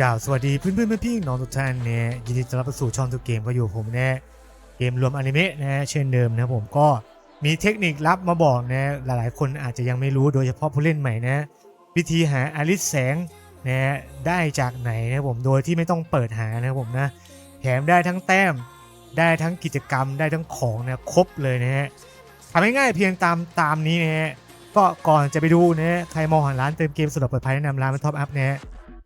กล่าวสวัสดีเพื่อนเพื่อนๆพี่ๆน้องทุกท่านเนี่ยยินดีต้อนรับสู่ช่องทุกเกมก็อยู่ผมเนี่ยเกมรวมอนิเมะนะเช่นเดิมนะผมก็มีเทคนิคลับมาบอกนะหลายๆ คนอาจจะยังไม่รู้โดยเฉพาะผู้เล่นใหม่นะวิธีหาอาริสแสงนะได้จากไหนนะผมโดยที่ไม่ต้องเปิดหานะผมนะแถมได้ทั้งแต้มได้ทั้งกิจกรรมได้ทั้งของนะครบเลยนะฮะทำง่ายๆเพียงตามตามนี้นะฮะก็ก่อนจะไปดูนะฮะใครมองหาร้านเติมเกมสะดวกปลอดภัยแนะนำร้านมันท็อปอัพนะฮะ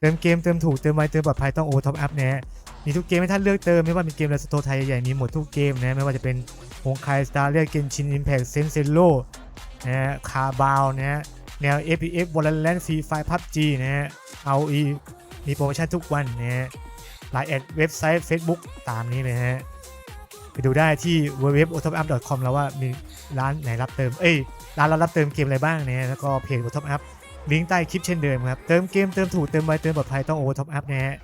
ติมเกมเติมถูกเติมไวเติมปลอดภัยต้องโอท็อปอัพนะฮะมีทุกเกมให้ท่านเลือกเติมไม่ว่าเป็นเกมในสโตร์ไทยใหญ่ๆมีหมดทุกเกมนะไม่ว่าจะเป็นโฮงไคสตาร์เรียกเกนชินอิมแพคเซนเซโลนะฮะคาบาวนะฮะแนว FPS Valorant Free Fire PUBG นะฮะเอาอีมีโปรโมชั่นทุกวันนะฮะไลน์แอดเว็บไซต์ Facebook ตามนี้เลยฮะไปดูได้ที่ www.otopup.com แล้วว่ามีร้านไหนรับเติม เอ้ยร้านเรารับเติมเกมอะไรบ้างเนะฮะแล้วก็เพจ o t o p Up ลิงก์ใต้คลิปเช่นเดิมครับ เติมเกมเติมถูกเติมไวเติมปลอดภัยต้องโอท็อปอัพนะฮะ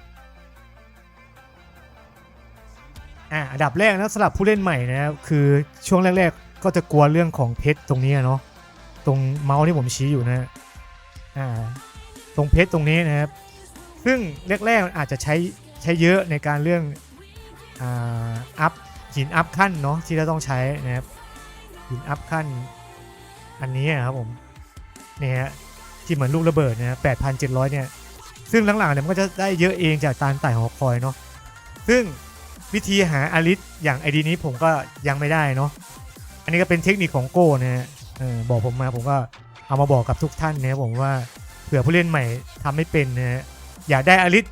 อะอันดับแรกนะสำหรับผู้เล่นใหม่นะครับคือช่วงแรกๆ ก็จะกลัวเรื่องของเพชรตรงนี้เนาะตรงเมาส์ที่ผมชี้อยู่นะฮะอ่าตรงเพชรตรงนี้นะครับ ซึ่งแรกๆมันอาจจะใช้ใช้เยอะในการเรื่องอ่าอัพหินอัพขั้นเนาะที่เราต้องใช้นะครับหินอัพขั้นอันนี้อะครับผมเนี่ยฮะ ที่เหมือนลูกระเบิดนะ8,700เจ็ดร้อยเนี่ย ซึ่งหลังๆเนี่ยมันก็จะได้เยอะเองจากการไต่หอคอยเนาะ ซึ่งวิธีหาอาริสอย่างไอดีนี้ผมก็ยังไม่ได้เนาะ อันนี้ก็เป็นเทคนิคของโก้นะฮะเออบอกผมมาผมก็เอามาบอกกับทุกท่านนะผมว่าเผื่อผู้เล่นใหม่ทำไม่เป็นนะฮะ อยากได้อาริส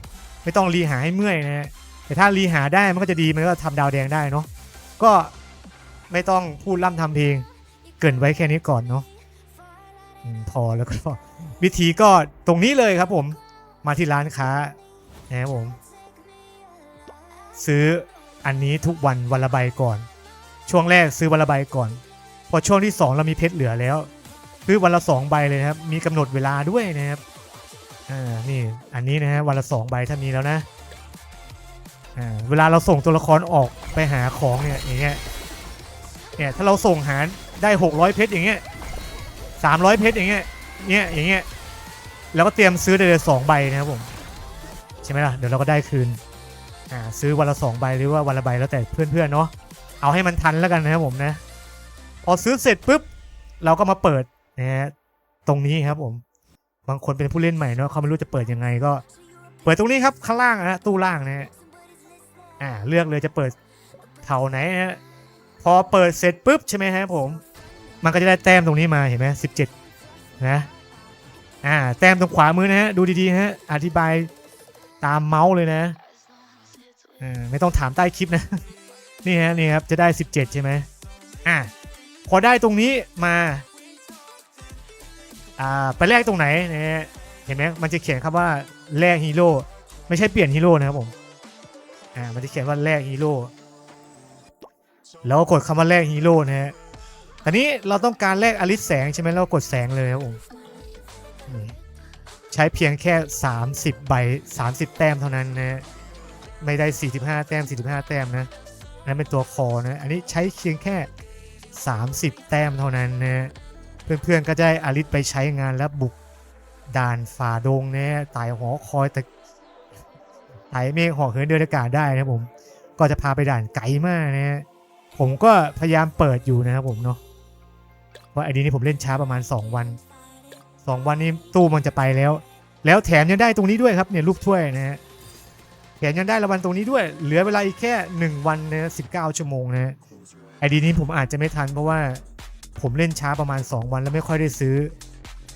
ไม่ต้องรีหาให้เมื่อยนะฮะ แต่ถ้ารีหาได้มันก็จะดีมันก็ทำดาวแดงได้เนาะ ก็ไม่ต้องพูดล่ำทำเพลงเกินไว้แค่นี้ก่อนเนาะพอแล้วก็ วิธีก็ตรงนี้เลยครับผมมาที่ร้านค้านะครับผมซื้ออันนี้ทุกวันวันละใบก่อน ช่วงแรกซื้อวันละใบก่อน พอช่วงที่ 2 เรามีเพชรเหลือแล้วซื้อวันละ 2 ใบเลยนะครับ มีกำหนดเวลาด้วยนะครับอ่านี่อันนี้นะฮะวันละ 2 ใบถ้ามีแล้วนะอ่าเวลาเราส่งตัวละครออกไปหาของเนี่ยอย่างเงี้ยเนี่ยถ้าเราส่งหาได้ 600 เพชรอย่างเงี้ย300 เพชรอย่างเงี้ย เนี่ยอย่างเงี้ยแล้วก็เตรียมซื้อได้เลยสองใบนะครับผมใช่ไหมล่ะเดี๋ยวเราก็ได้คืนอ่าซื้อวันละสองใบหรือว่าวันละใบแล้วแต่เพื่อนๆเนาะเอาให้มันทันแล้วกันนะครับผมนะ พอซื้อเสร็จปุ๊บเราก็มาเปิดนะฮะตรงนี้ครับผม บางคนเป็นผู้เล่นใหม่เนาะเขาไม่รู้จะเปิดยังไงก็ เปิดตรงนี้ครับข้างล่างนะตู้ล่างนะฮะอ่าเลือกเลยจะเปิดเท่าไหนนะฮะพอเปิดเสร็จปุ๊บใช่ไหมฮะผม มันก็จะได้แต้มตรงนี้มาเห็นไหมสิบเจ็ด นะอ่าแต้มตรงขวามือนะฮะดูดีๆฮะอธิบายตามเมาส์เลยนะเออไม่ต้องถามใต้คลิปนะ นี่ฮะนี่ครับจะได้ 17 ใช่ไหมอ่าพอได้ตรงนี้มาอ่าไปแลกตรงไหนนะฮะเห็นไหมมันจะเขียนคำว่าแลกฮีโร่ไม่ใช่เปลี่ยนฮีโร่นะครับผมอ่ามันจะเขียนว่าแลกฮีโร่แล้วกดคำว่าแลกฮีโร่นะฮะ อนนี้เราต้องการแลกอลิสแสงใช่ไหมเรากดแสงเลยครับผมใช้เพียงแค่ 30 ใบ 30 แต้มเท่านั้นนะไม่ได้ 45 แต้ม 45 แต้มนะนั่นเป็นตัวคอนะอันนี้ใช้เพียงแค่ 30 แต้มเท่านั้นนะเพื่อนๆก็จะได้อลิสไปใช้งานและบุกด่านฝ่าดงนะไต่หอคอยแต่ไต่เมฆหอกเหินเดินอากาศได้นะผม ก็จะพาไปด่านไกลมากนะผมก็พยายามเปิดอยู่นะครับผมเนาะ ราะไอดีนี้ผมเล่นช้าประมาณ 2 วัน 2 วันนี้ตู้มันจะไปแล้ว แล้วแถมยังได้ตรงนี้ด้วยครับเนี่ยรูปถ้วยนะฮะแถมยังได้รางวัลตรงนี้ด้วย เหลือเวลาอีกแค่ 1 วันนะ19ชั่วโมงนะฮะไอดีนี้ผมอาจจะไม่ทันเพราะว่าผมเล่นช้าประมาณ 2 วันแล้วไม่ค่อยได้ซื้อ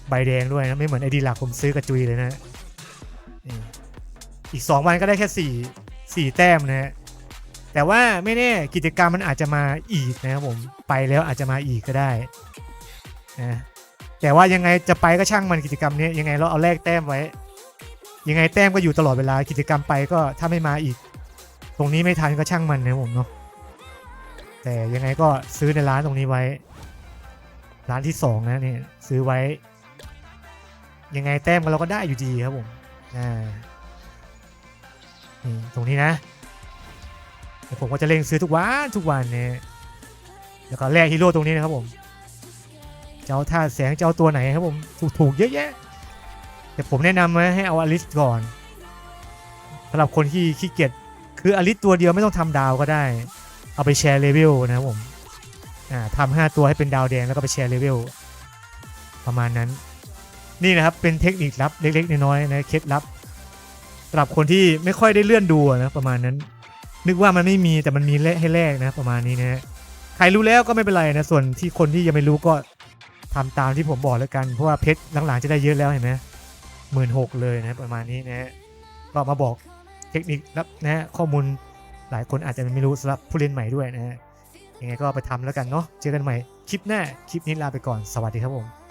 ใบแดงด้วยนะไม่เหมือนไอดีหลักผมซื้อกระจุยเลยนะอีก 2 วันก็ได้แค่ 4 4 แต้มนะฮะแต่ว่าไม่แน่กิจกรรมมันอาจจะมาอีกนะครับผมไปแล้วอาจจะมาอีกก็ได้ นะแต่ว่ายังไงจะไปก็ช่างมันกิจกรรมนี้ยังไงเราเอาแลกแต้มไว้ ยังไงแต้มก็อยู่ตลอดเวลากิจกรรมไปก็ถ้าไม่มาอีก ตรงนี้ไม่ทันก็ช่างมันนะผมเนาะแต่ยังไงก็ซื้อในร้านตรงนี้ไว้ ร้านที่สองนะเนี่ยซื้อไว้ ยังไงแต้มเราก็ได้อยู่ดีครับผมอ่านี่ตรงนี้นะผมก็จะเร่งซื้อทุกวันทุกวันเนี่ยแล้วก็แลกฮีโร่ตรงนี้นะครับผม เจ้าท่าแสงเจ้าตัวไหนครับผมถูกถูกๆเยอะแยะ แต่ผมแนะนำนะให้เอาอลิสก่อนสำหรับคนที่ขี้เกียจคืออลิสตัวเดียวไม่ต้องทำดาวก็ได้ เอาไปแชร์เลเวลนะครับผมอ่าทำห้าตัวให้เป็นดาวแดงแล้วก็ไปแชร์เลเวลประมาณนั้น นี่นะครับเป็นเทคนิคลับเล็ก ๆ น้อยๆนะเคล็ดลับสำหรับคนที่ไม่ค่อยได้เลื่อนดูนะประมาณนั้น นึกว่ามันไม่มีแต่มันมีแลให้แลกนะประมาณนี้นะฮะใครรู้แล้วก็ไม่เป็นไรนะ ส่วนที่คนที่ยังไม่รู้ก็ ทำตามที่ผมบอกแล้วกัน เพราะว่าเพชรหลังๆจะได้เยอะแล้วเห็นไหมหมื่นหกเลยนะประมาณนี้นะ ก็มาบอกเทคนิคลับนะข้อมูลหลายคนอาจจะไม่รู้สำหรับผู้เล่นใหม่ด้วยนะฮะยังไงก็ไปทำแล้วกันเนาะเจอกันใหม่คลิปหน้าคลิปนี้ลาไปก่อนสวัสดีครับผม